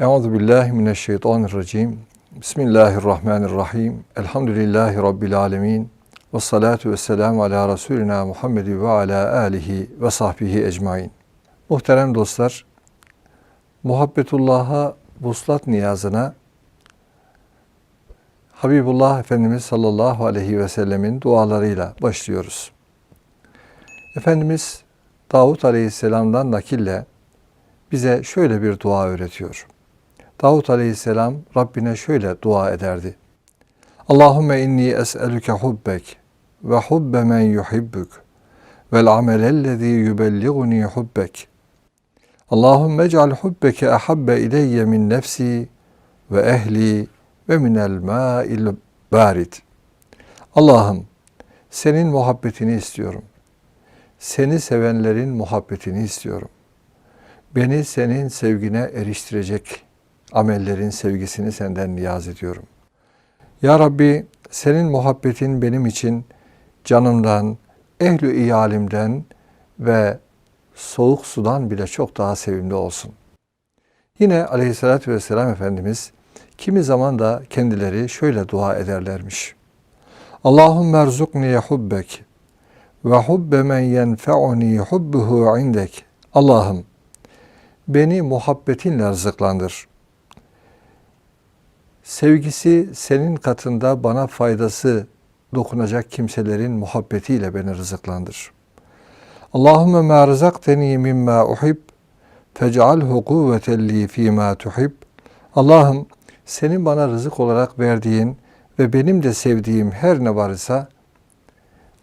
Euzu billahi mineşşeytanirracim. Bismillahirrahmanirrahim. Elhamdülillahi rabbil alamin. Ves salatu vesselamu ala Resulina Muhammed ve ala alihi ve sahbihi ecmaîn. Muhterem dostlar, muhabbetullah'a vuslat niyazına Habibullah Efendimiz sallallahu aleyhi ve sellemin dualarıyla başlıyoruz. Efendimiz Davut aleyhisselamdan nakille bize şöyle bir dua öğretiyor. Davut aleyhisselam Rabbine şöyle dua ederdi. Allahümme inni es'elüke hubbek ve hubbe men yuhibbük vel amelellezî yübelliguni hubbek. Allahümme ec'al hubbeke ahabbe ileyye min nefsi ve ehli ve minel mâil barid. Allah'ım senin muhabbetini istiyorum. Seni sevenlerin muhabbetini istiyorum. Beni senin sevgine eriştirecek amellerin sevgisini senden niyaz ediyorum. Ya Rabbi senin muhabbetin benim için canımdan, ehlü iyalimden ve soğuk sudan bile çok daha sevimli olsun. Yine aleyhissalatü vesselam Efendimiz kimi zaman da kendileri şöyle dua ederlermiş. Allahümme erzukni hubbek ve hubbe men yenfe'uni hubbuhu indek. Allah'ım beni muhabbetinle rızıklandır. Sevgisi senin katında bana faydası dokunacak kimselerin muhabbetiyle beni rızıklandır. Allahümme ma rızakteni mimma uhib fec'alhu kuvveten li fîmâ tuhib. Allah'ım senin bana rızık olarak verdiğin ve benim de sevdiğim her ne varsa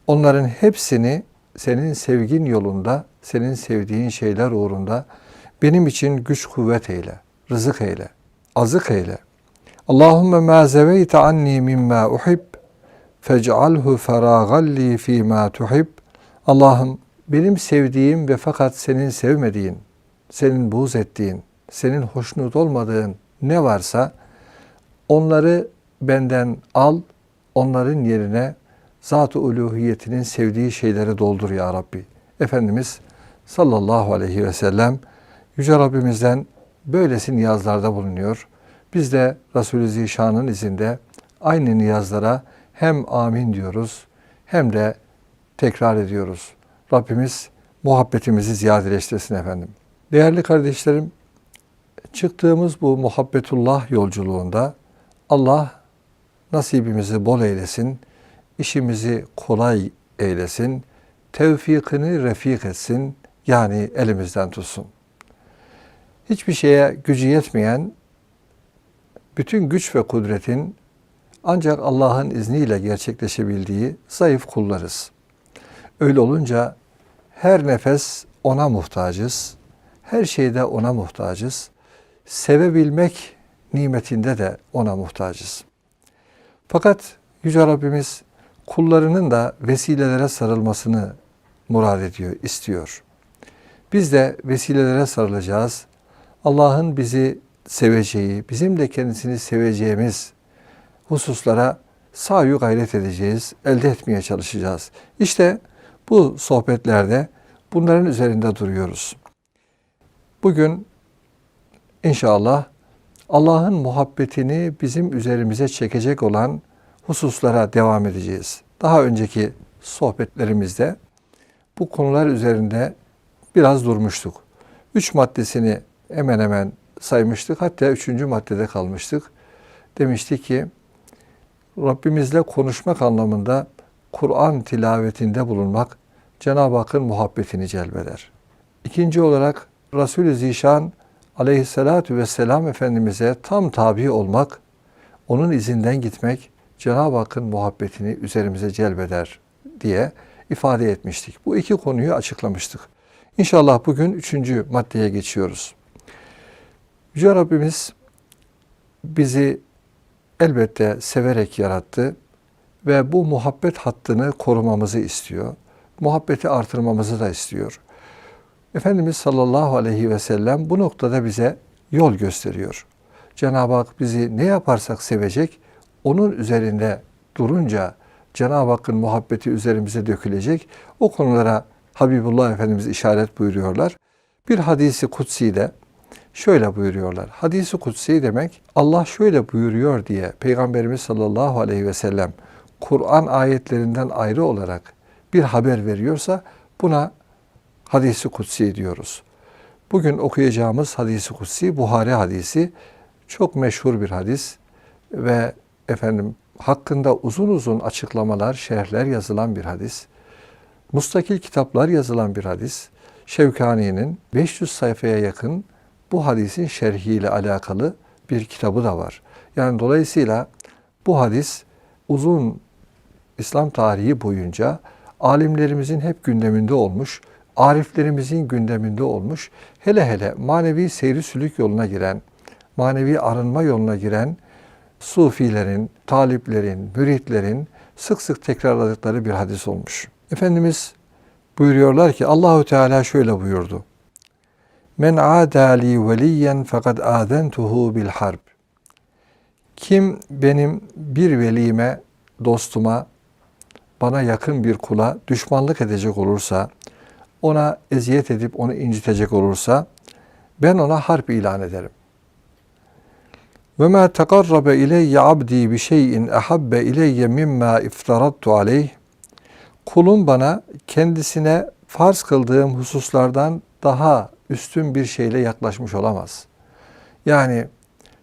onların hepsini senin sevgin yolunda, senin sevdiğin şeyler uğrunda benim için güç kuvvet eyle, rızık eyle, azık eyle. Allahümme ma zeveyte anni mimma uhib fec'alhu feragalli fîmâ tuhib. Allah'ım benim sevdiğim ve fakat senin sevmediğin, senin buğz ettiğin, senin hoşnut olmadığın ne varsa onları benden al, onların yerine zat-ı uluhiyetinin sevdiği şeyleri doldur ya Rabbi. Efendimiz sallallahu aleyhi ve sellem Yüce Rabbimizden böylesi niyazlarda bulunuyor. Biz de Resulü Zişan'ın izinde aynı niyazlara hem amin diyoruz hem de tekrar ediyoruz. Rabbimiz muhabbetimizi ziyadeleştirsin efendim. Değerli kardeşlerim, çıktığımız bu muhabbetullah yolculuğunda Allah nasibimizi bol eylesin, işimizi kolay eylesin, tevfikini refik etsin, yani elimizden tutsun. Hiçbir şeye gücü yetmeyen, bütün güç ve kudretin ancak Allah'ın izniyle gerçekleşebildiği zayıf kullarız. Öyle olunca her nefes ona muhtacız, her şeyde ona muhtacız. Sevebilmek nimetinde de ona muhtacız. Fakat Yüce Rabbimiz kullarının da vesilelere sarılmasını murad ediyor, istiyor. Biz de vesilelere sarılacağız. Allah'ın bizi seveceği, bizim de kendisini seveceğimiz hususlara sayu gayret edeceğiz, elde etmeye çalışacağız. İşte bu sohbetlerde bunların üzerinde duruyoruz. Bugün inşallah Allah'ın muhabbetini bizim üzerimize çekecek olan hususlara devam edeceğiz. Daha önceki sohbetlerimizde bu konular üzerinde biraz durmuştuk. Üç maddesini hemen hemen saymıştık. Hatta üçüncü maddede kalmıştık. Demişti ki Rabbimizle konuşmak anlamında Kur'an tilavetinde bulunmak Cenab-ı Hakk'ın muhabbetini celbeder. İkinci olarak Resulü Zişan aleyhissalatu vesselam Efendimiz'e tam tabi olmak, onun izinden gitmek Cenab-ı Hakk'ın muhabbetini üzerimize celbeder diye ifade etmiştik. Bu iki konuyu açıklamıştık. İnşallah bugün üçüncü maddeye geçiyoruz. Yüce Rabbimiz bizi elbette severek yarattı ve bu muhabbet hattını korumamızı istiyor. Muhabbeti artırmamızı da istiyor. Efendimiz sallallahu aleyhi ve sellem bu noktada bize yol gösteriyor. Cenab-ı Hak bizi ne yaparsak sevecek, onun üzerinde durunca Cenab-ı Hakk'ın muhabbeti üzerimize dökülecek. O konulara Habibullah Efendimiz işaret buyuruyorlar. Bir hadisi kutsi de şöyle buyuruyorlar. Hadisi kutsi demek Allah şöyle buyuruyor diye Peygamberimiz sallallahu aleyhi ve sellem Kur'an ayetlerinden ayrı olarak bir haber veriyorsa buna hadisi kutsi diyoruz. Bugün okuyacağımız hadisi kutsi Buhari hadisi çok meşhur bir hadis ve efendim hakkında uzun uzun açıklamalar, şerhler yazılan bir hadis. Mustakil kitaplar yazılan bir hadis. Şevkani'nin 500 sayfaya yakın bu hadisin şerhiyle alakalı bir kitabı da var. Yani dolayısıyla bu hadis uzun İslam tarihi boyunca alimlerimizin hep gündeminde olmuş, ariflerimizin gündeminde olmuş, hele hele manevi seyri sülük yoluna giren, manevi arınma yoluna giren sufilerin, taliplerin, müritlerin sık sık tekrarladıkları bir hadis olmuş. Efendimiz buyuruyorlar ki Allahü Teala şöyle buyurdu. Men adali veliyen fakat azentuhu bil harb. Kim benim bir velime, dostuma, bana yakın bir kula düşmanlık edecek olursa, ona eziyet edip onu incitecek olursa ben ona harp ilan ederim. Ve ma tekarrabe ileyye abdi bi şeyin ahabbe ileyye mimma iftarattu aleyh. Kulum bana kendisine farz kıldığım hususlardan daha üstün bir şeyle yaklaşmış olamaz. Yani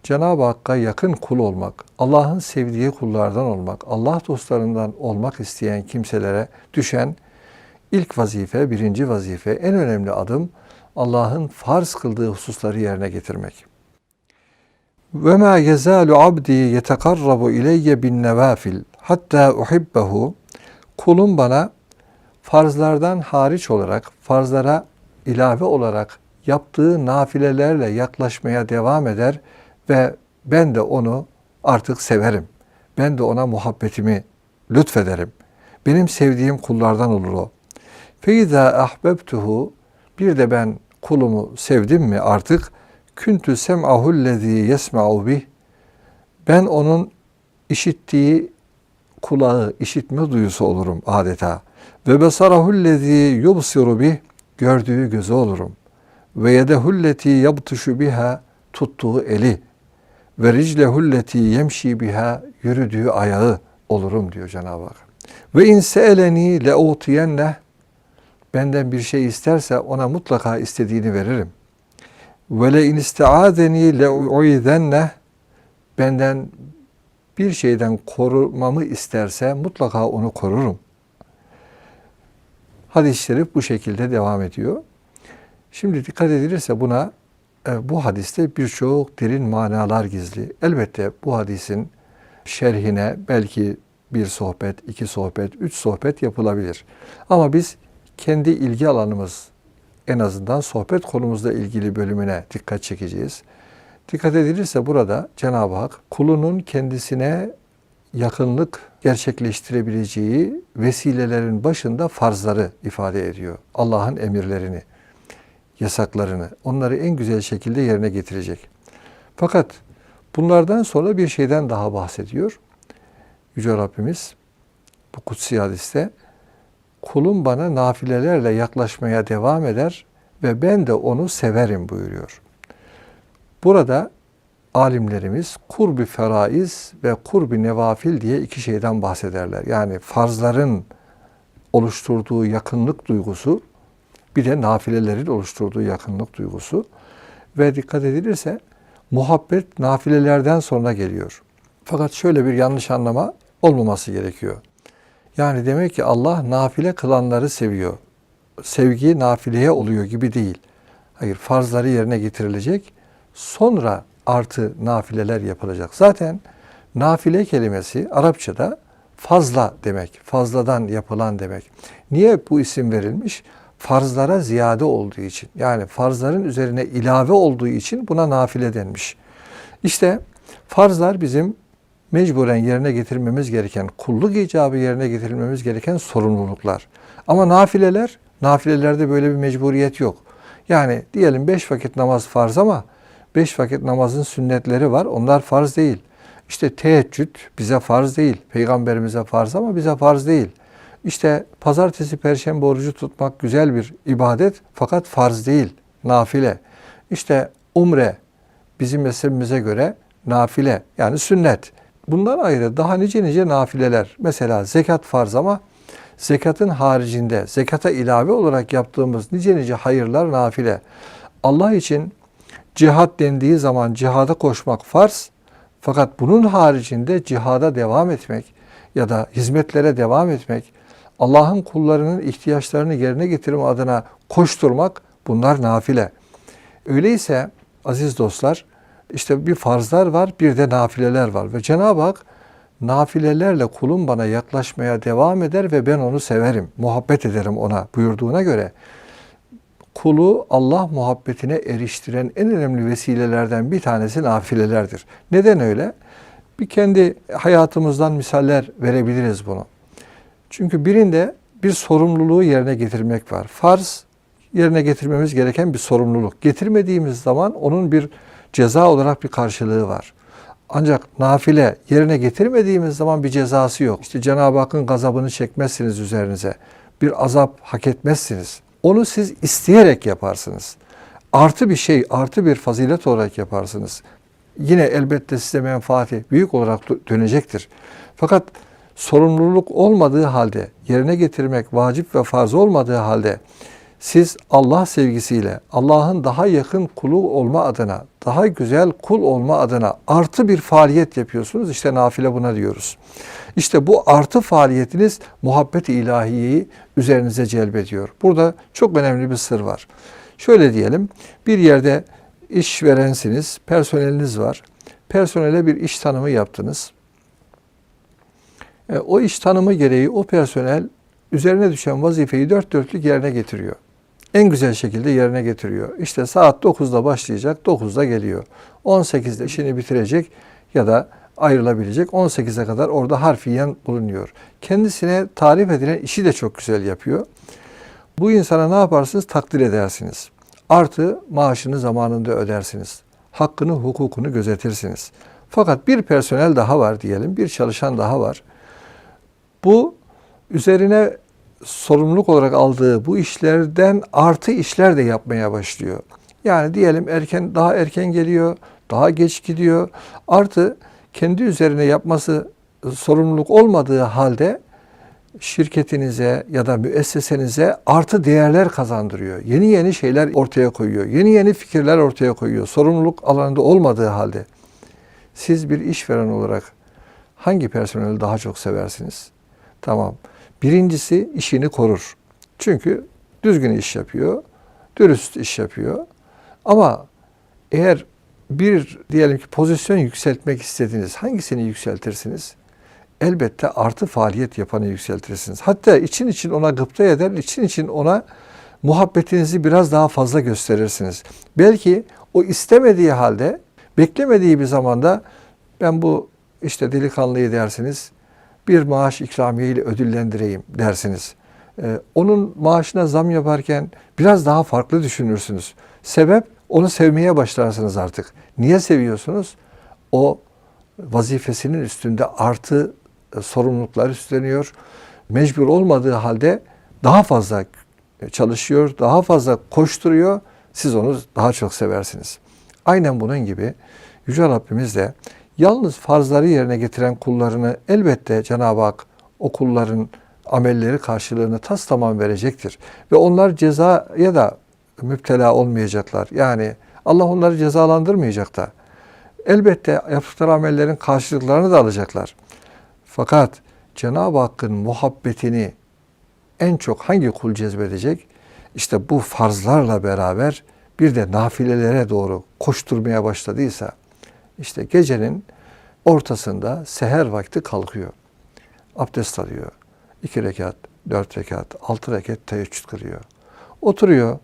Cenab-ı Hakk'a yakın kul olmak, Allah'ın sevdiği kullardan olmak, Allah dostlarından olmak isteyen kimselere düşen ilk vazife, birinci vazife, en önemli adım Allah'ın farz kıldığı hususları yerine getirmek. Ve ma yezalu abdi yetekarrabu ileyye bin nevafil hatta uhibbehu kulum bana farzlardan hariç olarak farzlara ilave olarak yaptığı nafilelerle yaklaşmaya devam eder ve ben de onu artık severim. Ben de ona muhabbetimi lütfederim. Benim sevdiğim kullardan olur o. Feiza ahbebtuhu bir de ben kulumu sevdim mi artık küntü sem'ahu lezî yesma'u bih ben onun işittiği kulağı, işitme duyusu olurum adeta. Ve besarahu lezî yubsiru bih gördüğü gözü olurum. Ve yedehulleti yabtuşu biha tuttuğu eli ve riclehulleti yemşi biha yürüdüğü ayağı olurum diyor Cenab-ı Hak. Ve in seeleni leutiyenne benden bir şey isterse ona mutlaka istediğini veririm. Ve le in istiazeni le'uizenne benden bir şeyden korumamı isterse mutlaka onu korurum. Hadis-i şerif bu şekilde devam ediyor. Şimdi dikkat edilirse buna e, bu hadiste birçok derin manalar gizli. Elbette bu hadisin şerhine belki bir sohbet, iki sohbet, üç sohbet yapılabilir. Ama biz kendi ilgi alanımız en azından sohbet konumuzla ilgili bölümüne dikkat çekeceğiz. Dikkat edilirse burada Cenab-ı Hak kulunun kendisine yakınlık gerçekleştirebileceği vesilelerin başında farzları ifade ediyor. Allah'ın emirlerini, yasaklarını, onları en güzel şekilde yerine getirecek. Fakat bunlardan sonra bir şeyden daha bahsediyor. Yüce Rabbimiz bu kutsi hadiste kulum bana nafilelerle yaklaşmaya devam eder ve ben de onu severim buyuruyor. Burada alimlerimiz kurbi feraiz ve kurbi nevafil diye iki şeyden bahsederler. Yani farzların oluşturduğu yakınlık duygusu bir de nafilelerin oluşturduğu yakınlık duygusu ve dikkat edilirse muhabbet nafilelerden sonra geliyor. Fakat şöyle bir yanlış anlama olmaması gerekiyor. Yani demek ki Allah nafile kılanları seviyor. Sevgi nafileye oluyor gibi değil. Hayır farzları yerine getirilecek. Sonra artı nafileler yapılacak. Zaten nafile kelimesi Arapçada fazla demek. Fazladan yapılan demek. Niye bu isim verilmiş? Farzlara ziyade olduğu için. Yani farzların üzerine ilave olduğu için buna nafile denmiş. İşte farzlar bizim mecburen yerine getirmemiz gereken, kulluk icabı yerine getirilmemiz gereken sorumluluklar. Ama nafileler, nafilelerde böyle bir mecburiyet yok. Yani diyelim beş vakit namaz farz ama beş vakit namazın sünnetleri var. Onlar farz değil. İşte teheccüd bize farz değil. Peygamberimize farz ama bize farz değil. İşte pazartesi, perşembe orucu tutmak güzel bir ibadet fakat farz değil, nafile. İşte Umre bizim mezhebimize göre nafile yani sünnet. Bundan ayrı daha nice nice nafileler. Mesela zekat farz ama zekatın haricinde zekata ilave olarak yaptığımız nice nice hayırlar nafile. Allah için cihat dendiği zaman cihada koşmak farz. Fakat bunun haricinde cihada devam etmek ya da hizmetlere devam etmek, Allah'ın kullarının ihtiyaçlarını yerine getirme adına koşturmak bunlar nafile. Öyleyse aziz dostlar işte bir farzlar var bir de nafileler var ve Cenab-ı Hak nafilelerle kulum bana yaklaşmaya devam eder ve ben onu severim, muhabbet ederim ona buyurduğuna göre kulu Allah muhabbetine eriştiren en önemli vesilelerden bir tanesi nafilelerdir. Neden öyle? Bir kendi hayatımızdan misaller verebiliriz bunu. Çünkü birinde bir sorumluluğu yerine getirmek var. Farz yerine getirmemiz gereken bir sorumluluk. Getirmediğimiz zaman onun bir ceza olarak bir karşılığı var. Ancak nafile yerine getirmediğimiz zaman bir cezası yok. İşte Cenab-ı Hakk'ın gazabını çekmezsiniz üzerinize. Bir azap hak etmezsiniz. Onu siz isteyerek yaparsınız. Artı bir şey, artı bir fazilet olarak yaparsınız. Yine elbette size menfaati büyük olarak dönecektir. Fakat sorumluluk olmadığı halde, yerine getirmek vacip ve farz olmadığı halde siz Allah sevgisiyle Allah'ın daha yakın kulu olma adına, daha güzel kul olma adına artı bir faaliyet yapıyorsunuz. İşte nafile buna diyoruz. İşte bu artı faaliyetiniz muhabbet-i ilahiyeyi üzerinize celbediyor. Burada çok önemli bir sır var. Şöyle diyelim, bir yerde işverensiniz, personeliniz var. Personele bir iş tanımı yaptınız. E, o iş tanımı gereği o personel üzerine düşen vazifeyi dört dörtlük yerine getiriyor en güzel şekilde yerine getiriyor. İşte saat 9'da başlayacak, 9'da geliyor. 18'de işini bitirecek ya da ayrılabilecek. 18'e kadar orada harfiyen bulunuyor. Kendisine tarif edilen işi de çok güzel yapıyor. Bu insana ne yaparsınız? Takdir edersiniz. Artı maaşını zamanında ödersiniz. Hakkını, hukukunu gözetirsiniz. Fakat bir personel daha var diyelim, bir çalışan daha var. Bu üzerine sorumluluk olarak aldığı bu işlerden artı işler de yapmaya başlıyor. Yani diyelim erken daha erken geliyor, daha geç gidiyor. Artı kendi üzerine yapması sorumluluk olmadığı halde şirketinize ya da müessesenize artı değerler kazandırıyor. Yeni yeni şeyler ortaya koyuyor. Yeni yeni fikirler ortaya koyuyor. Sorumluluk alanında olmadığı halde siz bir işveren olarak hangi personeli daha çok seversiniz? Tamam. Birincisi işini korur. Çünkü düzgün iş yapıyor, dürüst iş yapıyor. Ama eğer bir diyelim ki pozisyon yükseltmek istediniz, hangisini yükseltirsiniz? Elbette artı faaliyet yapanı yükseltirsiniz. Hatta için için ona gıpta eder, için için ona muhabbetinizi biraz daha fazla gösterirsiniz. Belki o istemediği halde, beklemediği bir zamanda ben bu işte delikanlıyı dersiniz, bir maaş ikramiye ile ödüllendireyim dersiniz. Ee, onun maaşına zam yaparken biraz daha farklı düşünürsünüz. Sebep onu sevmeye başlarsınız artık. Niye seviyorsunuz? O vazifesinin üstünde artı e, sorumluluklar üstleniyor. Mecbur olmadığı halde daha fazla çalışıyor, daha fazla koşturuyor. Siz onu daha çok seversiniz. Aynen bunun gibi Yüce Rabbimiz de Yalnız farzları yerine getiren kullarını elbette Cenab-ı Hak o kulların amelleri karşılığını tas tamam verecektir. Ve onlar cezaya da müptela olmayacaklar. Yani Allah onları cezalandırmayacak da. Elbette yaptıkları amellerin karşılıklarını da alacaklar. Fakat Cenab-ı Hakk'ın muhabbetini en çok hangi kul cezbedecek? İşte bu farzlarla beraber bir de nafilelere doğru koşturmaya başladıysa işte gecenin ortasında seher vakti kalkıyor. Abdest alıyor. İki rekat, dört rekat, altı rekat teheccüd kılıyor. Oturuyor.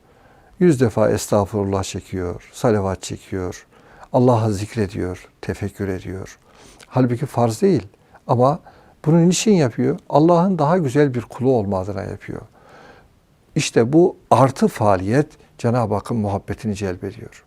Yüz defa estağfurullah çekiyor, salavat çekiyor. Allah'ı zikrediyor, tefekkür ediyor. Halbuki farz değil. Ama bunu niçin yapıyor? Allah'ın daha güzel bir kulu olma adına yapıyor. İşte bu artı faaliyet Cenab-ı Hakk'ın muhabbetini celbediyor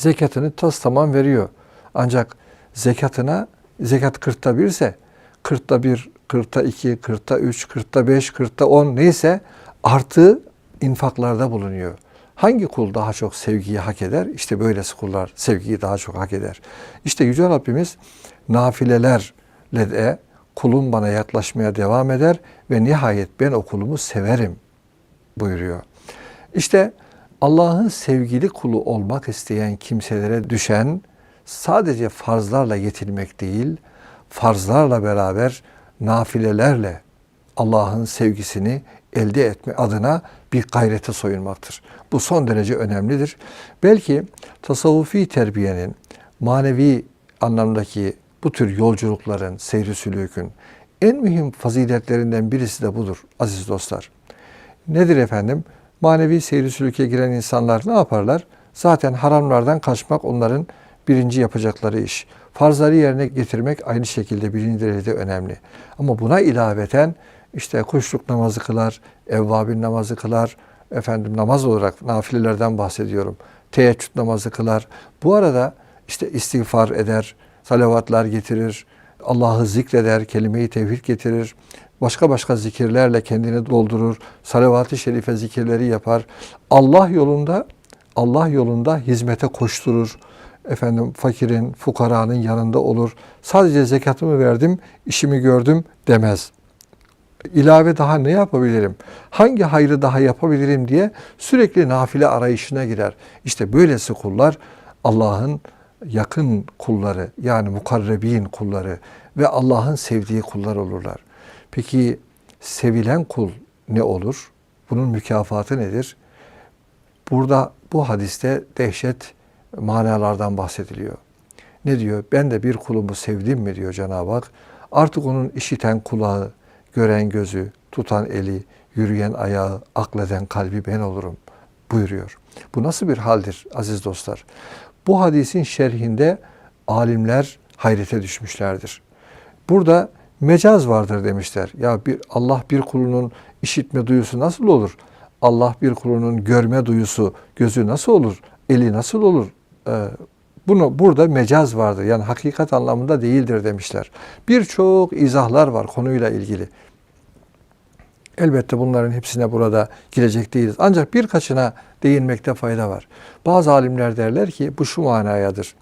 zekatını tas tamam veriyor. Ancak zekatına zekat kırkta bir ise kırkta bir, kırkta iki, kırkta üç, kırkta beş, kırkta on neyse artı infaklarda bulunuyor. Hangi kul daha çok sevgiyi hak eder? İşte böylesi kullar sevgiyi daha çok hak eder. İşte Yüce Rabbimiz nafilelerle de kulum bana yaklaşmaya devam eder ve nihayet ben o kulumu severim buyuruyor. İşte Allah'ın sevgili kulu olmak isteyen kimselere düşen sadece farzlarla yetinmek değil, farzlarla beraber nafilelerle Allah'ın sevgisini elde etme adına bir gayrete soyunmaktır. Bu son derece önemlidir. Belki tasavvufi terbiyenin manevi anlamdaki bu tür yolculukların, seyri sülükün en mühim faziletlerinden birisi de budur aziz dostlar. Nedir efendim? Manevi seyri sülüke giren insanlar ne yaparlar? Zaten haramlardan kaçmak onların birinci yapacakları iş. Farzları yerine getirmek aynı şekilde birinci derecede önemli. Ama buna ilaveten işte kuşluk namazı kılar, evvabin namazı kılar, efendim namaz olarak nafilelerden bahsediyorum. Teheccüd namazı kılar. Bu arada işte istiğfar eder, salavatlar getirir, Allah'ı zikreder, kelime-i tevhid getirir, başka başka zikirlerle kendini doldurur, salavat-ı şerife zikirleri yapar. Allah yolunda Allah yolunda hizmete koşturur. Efendim fakirin, fukaranın yanında olur. Sadece zekatımı verdim, işimi gördüm demez. İlave daha ne yapabilirim? Hangi hayrı daha yapabilirim diye sürekli nafile arayışına girer. İşte böylesi kullar Allah'ın yakın kulları yani mukarrebin kulları ve Allah'ın sevdiği kullar olurlar. Peki sevilen kul ne olur? Bunun mükafatı nedir? Burada bu hadiste dehşet manalardan bahsediliyor. Ne diyor? Ben de bir kulumu sevdim mi diyor Cenab-ı Hak. Artık onun işiten kulağı, gören gözü, tutan eli, yürüyen ayağı, akleden kalbi ben olurum buyuruyor. Bu nasıl bir haldir aziz dostlar? Bu hadisin şerhinde alimler hayrete düşmüşlerdir. Burada mecaz vardır demişler. Ya bir Allah bir kulunun işitme duyusu nasıl olur? Allah bir kulunun görme duyusu, gözü nasıl olur? Eli nasıl olur? Ee, bunu burada mecaz vardır. Yani hakikat anlamında değildir demişler. Birçok izahlar var konuyla ilgili. Elbette bunların hepsine burada girecek değiliz. Ancak birkaçına değinmekte fayda var. Bazı alimler derler ki bu şu manayadır.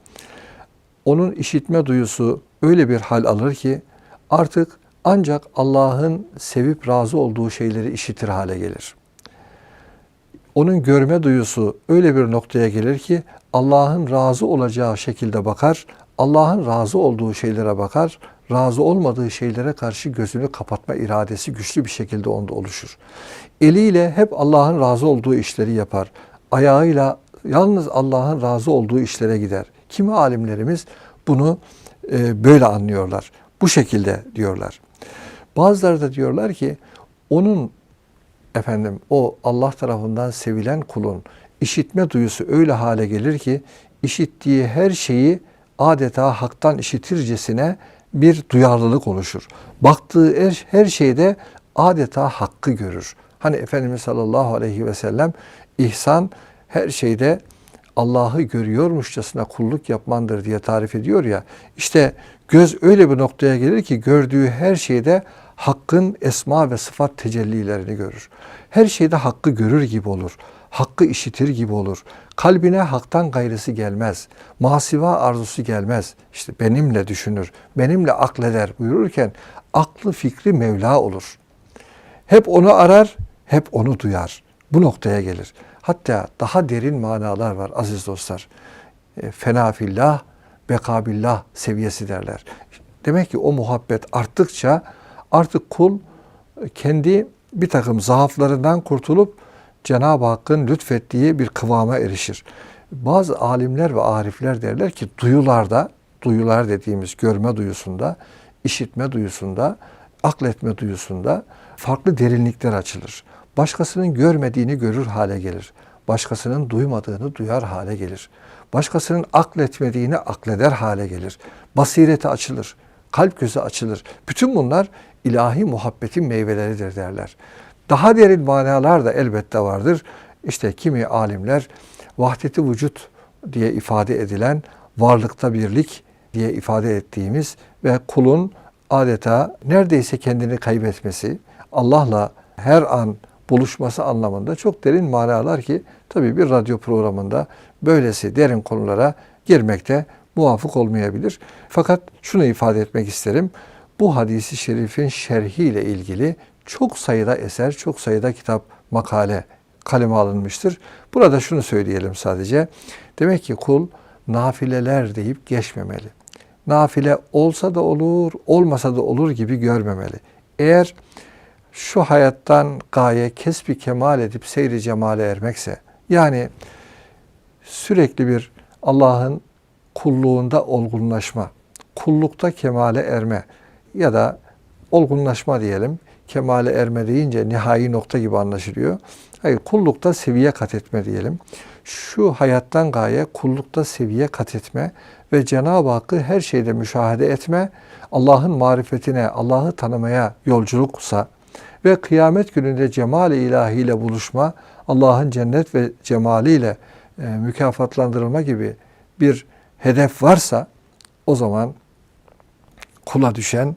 Onun işitme duyusu öyle bir hal alır ki artık ancak Allah'ın sevip razı olduğu şeyleri işitir hale gelir. Onun görme duyusu öyle bir noktaya gelir ki Allah'ın razı olacağı şekilde bakar, Allah'ın razı olduğu şeylere bakar, razı olmadığı şeylere karşı gözünü kapatma iradesi güçlü bir şekilde onda oluşur. Eliyle hep Allah'ın razı olduğu işleri yapar. Ayağıyla yalnız Allah'ın razı olduğu işlere gider. Kimi alimlerimiz bunu e, böyle anlıyorlar. Bu şekilde diyorlar. Bazıları da diyorlar ki onun efendim o Allah tarafından sevilen kulun işitme duyusu öyle hale gelir ki işittiği her şeyi adeta haktan işitircesine bir duyarlılık oluşur. Baktığı her, her şeyde adeta hakkı görür. Hani Efendimiz sallallahu aleyhi ve sellem ihsan her şeyde Allah'ı görüyormuşçasına kulluk yapmandır diye tarif ediyor ya. İşte göz öyle bir noktaya gelir ki gördüğü her şeyde hakkın esma ve sıfat tecellilerini görür. Her şeyde hakkı görür gibi olur. Hakkı işitir gibi olur. Kalbine haktan gayrısı gelmez. Masiva arzusu gelmez. İşte benimle düşünür, benimle akleder buyururken aklı fikri Mevla olur. Hep onu arar, hep onu duyar. Bu noktaya gelir. Hatta daha derin manalar var aziz dostlar. E, fena fillah, bekabillah seviyesi derler. Demek ki o muhabbet arttıkça artık kul kendi bir takım zaaflarından kurtulup Cenab-ı Hakk'ın lütfettiği bir kıvama erişir. Bazı alimler ve arifler derler ki duyularda, duyular dediğimiz görme duyusunda, işitme duyusunda, akletme duyusunda farklı derinlikler açılır. Başkasının görmediğini görür hale gelir. Başkasının duymadığını duyar hale gelir. Başkasının akletmediğini akleder hale gelir. Basireti açılır. Kalp gözü açılır. Bütün bunlar ilahi muhabbetin meyveleridir derler. Daha derin manalar da elbette vardır. İşte kimi alimler vahdeti vücut diye ifade edilen varlıkta birlik diye ifade ettiğimiz ve kulun adeta neredeyse kendini kaybetmesi, Allah'la her an buluşması anlamında çok derin manalar ki tabii bir radyo programında böylesi derin konulara girmekte muvafık olmayabilir. Fakat şunu ifade etmek isterim. Bu hadisi şerifin şerhiyle ilgili çok sayıda eser, çok sayıda kitap, makale kaleme alınmıştır. Burada şunu söyleyelim sadece. Demek ki kul nafileler deyip geçmemeli. Nafile olsa da olur, olmasa da olur gibi görmemeli. Eğer şu hayattan gaye kesbi kemal edip seyri cemale ermekse, yani sürekli bir Allah'ın kulluğunda olgunlaşma, kullukta kemale erme ya da olgunlaşma diyelim. Kemale erme deyince nihai nokta gibi anlaşılıyor. Hayır, kullukta seviye kat etme diyelim. Şu hayattan gaye kullukta seviye kat etme ve Cenab-ı Hakk'ı her şeyde müşahede etme, Allah'ın marifetine, Allah'ı tanımaya yolculuksa ve kıyamet gününde cemal-i ilahiyle buluşma, Allah'ın cennet ve cemaliyle e, mükafatlandırılma gibi bir hedef varsa o zaman kula düşen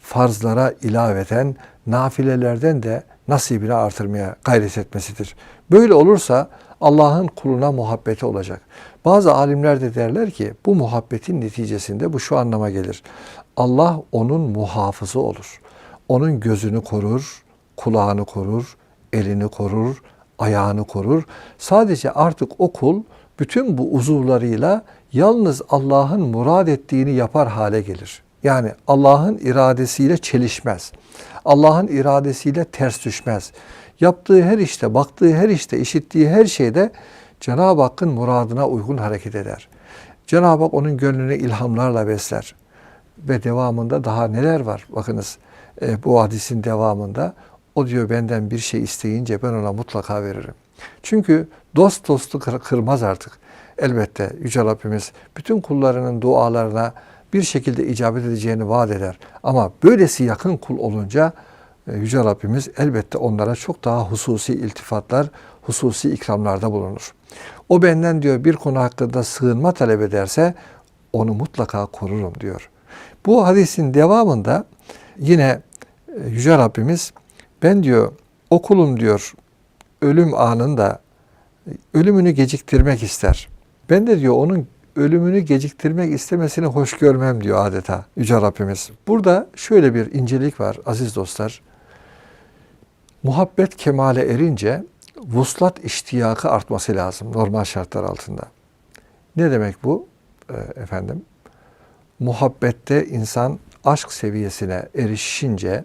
farzlara ilaveten nafilelerden de nasibini artırmaya gayret etmesidir. Böyle olursa Allah'ın kuluna muhabbeti olacak. Bazı alimler de derler ki bu muhabbetin neticesinde bu şu anlama gelir. Allah onun muhafızı olur. Onun gözünü korur, kulağını korur, elini korur, ayağını korur. Sadece artık o kul bütün bu uzuvlarıyla yalnız Allah'ın murad ettiğini yapar hale gelir. Yani Allah'ın iradesiyle çelişmez. Allah'ın iradesiyle ters düşmez. Yaptığı her işte, baktığı her işte, işittiği her şeyde Cenab-ı Hakk'ın muradına uygun hareket eder. Cenab-ı Hak onun gönlünü ilhamlarla besler. Ve devamında daha neler var? Bakınız e, bu hadisin devamında o diyor benden bir şey isteyince ben ona mutlaka veririm. Çünkü dost dostu kırmaz artık. Elbette Yüce Rabbimiz bütün kullarının dualarına bir şekilde icabet edeceğini vaat eder. Ama böylesi yakın kul olunca e, Yüce Rabbimiz elbette onlara çok daha hususi iltifatlar, hususi ikramlarda bulunur. O benden diyor bir konu hakkında sığınma talep ederse onu mutlaka korurum diyor. Bu hadisin devamında yine e, Yüce Rabbimiz ben diyor o kulum diyor ölüm anında ölümünü geciktirmek ister. Ben de diyor onun ölümünü geciktirmek istemesini hoş görmem diyor adeta Yüce Rabbimiz. Burada şöyle bir incelik var aziz dostlar. Muhabbet kemale erince vuslat iştiyakı artması lazım normal şartlar altında. Ne demek bu e, efendim? Muhabbette insan aşk seviyesine erişince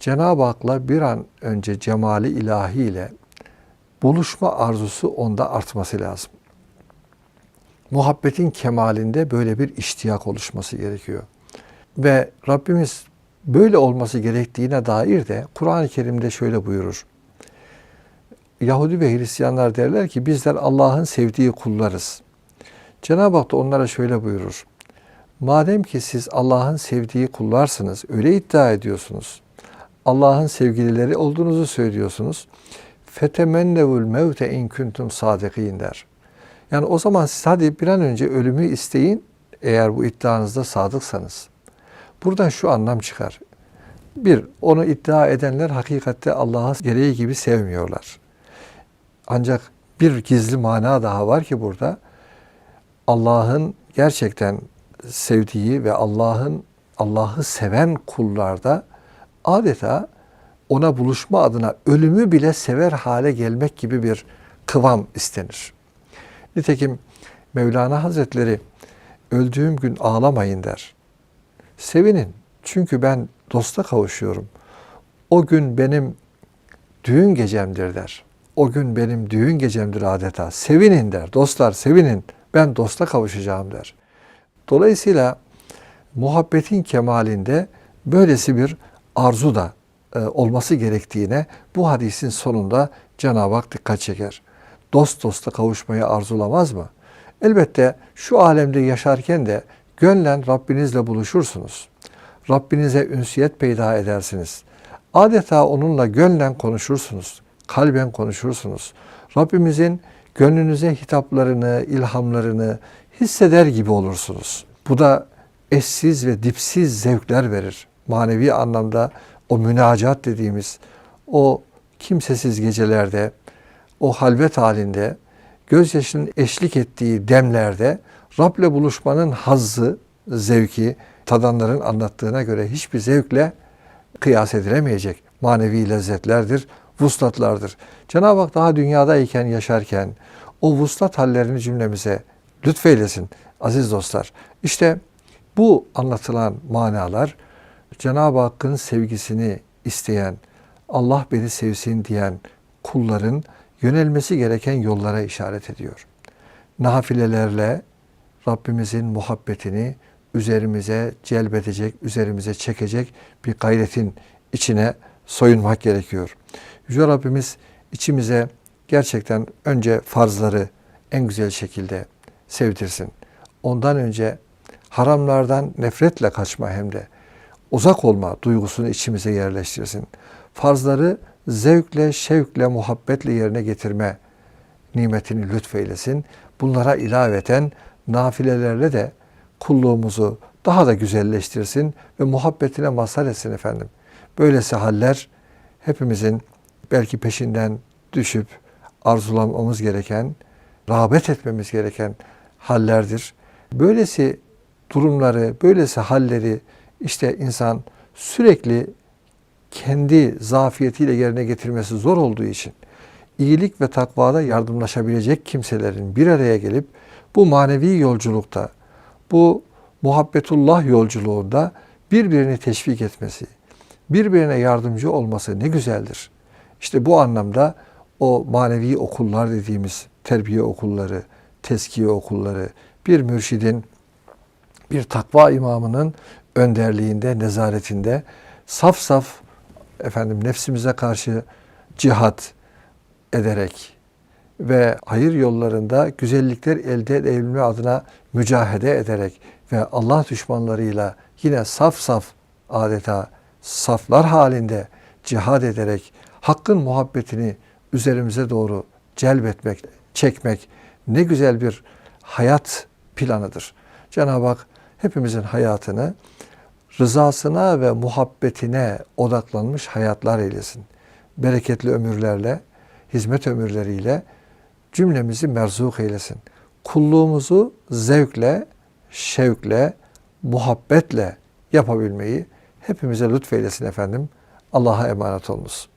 Cenab-ı Hak'la bir an önce cemali ilahiyle buluşma arzusu onda artması lazım. Muhabbetin kemalinde böyle bir iştiyak oluşması gerekiyor. Ve Rabbimiz böyle olması gerektiğine dair de Kur'an-ı Kerim'de şöyle buyurur. Yahudi ve Hristiyanlar derler ki bizler Allah'ın sevdiği kullarız. Cenab-ı Hak da onlara şöyle buyurur. Madem ki siz Allah'ın sevdiği kullarsınız, öyle iddia ediyorsunuz. Allah'ın sevgilileri olduğunuzu söylüyorsunuz. Fetemennevul mevte in kuntum sadikin der. Yani o zaman siz hadi bir an önce ölümü isteyin eğer bu iddianızda sadıksanız. Buradan şu anlam çıkar. Bir, onu iddia edenler hakikatte Allah'ı gereği gibi sevmiyorlar. Ancak bir gizli mana daha var ki burada. Allah'ın gerçekten sevdiği ve Allah'ın Allah'ı seven kullarda adeta ona buluşma adına ölümü bile sever hale gelmek gibi bir kıvam istenir. Nitekim Mevlana Hazretleri öldüğüm gün ağlamayın der. Sevinin çünkü ben dosta kavuşuyorum. O gün benim düğün gecemdir der. O gün benim düğün gecemdir adeta. Sevinin der. Dostlar sevinin. Ben dosta kavuşacağım der. Dolayısıyla muhabbetin kemalinde böylesi bir arzu da e, olması gerektiğine bu hadisin sonunda Cenab-ı Hak dikkat çeker. Dost dosta kavuşmayı arzulamaz mı? Elbette şu alemde yaşarken de gönlen Rabbinizle buluşursunuz. Rabbinize ünsiyet peyda edersiniz. Adeta onunla gönlen konuşursunuz. Kalben konuşursunuz. Rabbimizin gönlünüze hitaplarını, ilhamlarını hisseder gibi olursunuz. Bu da eşsiz ve dipsiz zevkler verir. Manevi anlamda o münacat dediğimiz o kimsesiz gecelerde, o halvet halinde, gözyaşının eşlik ettiği demlerde Rab'le buluşmanın hazzı, zevki, tadanların anlattığına göre hiçbir zevkle kıyas edilemeyecek manevi lezzetlerdir, vuslatlardır. Cenab-ı Hak daha dünyadayken yaşarken o vuslat hallerini cümlemize lütfeylesin aziz dostlar. İşte bu anlatılan manalar Cenab-ı Hakk'ın sevgisini isteyen, Allah beni sevsin diyen kulların yönelmesi gereken yollara işaret ediyor. Nafilelerle Rabbimizin muhabbetini üzerimize celbedecek, üzerimize çekecek bir gayretin içine soyunmak gerekiyor. Yüce Rabbimiz içimize gerçekten önce farzları en güzel şekilde sevdirsin. Ondan önce haramlardan nefretle kaçma hem de uzak olma duygusunu içimize yerleştirsin. Farzları zevkle, şevkle, muhabbetle yerine getirme nimetini lütfeylesin. Bunlara ilaveten nafilelerle de kulluğumuzu daha da güzelleştirsin ve muhabbetine mazhar etsin efendim. Böylesi haller hepimizin belki peşinden düşüp arzulamamız gereken, rağbet etmemiz gereken hallerdir. Böylesi durumları, böylesi halleri işte insan sürekli kendi zafiyetiyle yerine getirmesi zor olduğu için iyilik ve takvada yardımlaşabilecek kimselerin bir araya gelip bu manevi yolculukta, bu muhabbetullah yolculuğunda birbirini teşvik etmesi, birbirine yardımcı olması ne güzeldir. İşte bu anlamda o manevi okullar dediğimiz terbiye okulları, teskiye okulları, bir mürşidin, bir takva imamının önderliğinde, nezaretinde saf saf efendim nefsimize karşı cihat ederek ve hayır yollarında güzellikler elde edebilme adına mücahede ederek ve Allah düşmanlarıyla yine saf saf adeta saflar halinde cihad ederek hakkın muhabbetini üzerimize doğru celbetmek, çekmek ne güzel bir hayat planıdır. Cenab-ı Hak hepimizin hayatını rızasına ve muhabbetine odaklanmış hayatlar eylesin. Bereketli ömürlerle, hizmet ömürleriyle cümlemizi merzuk eylesin. Kulluğumuzu zevkle, şevkle, muhabbetle yapabilmeyi hepimize lütfeylesin efendim. Allah'a emanet olunuz.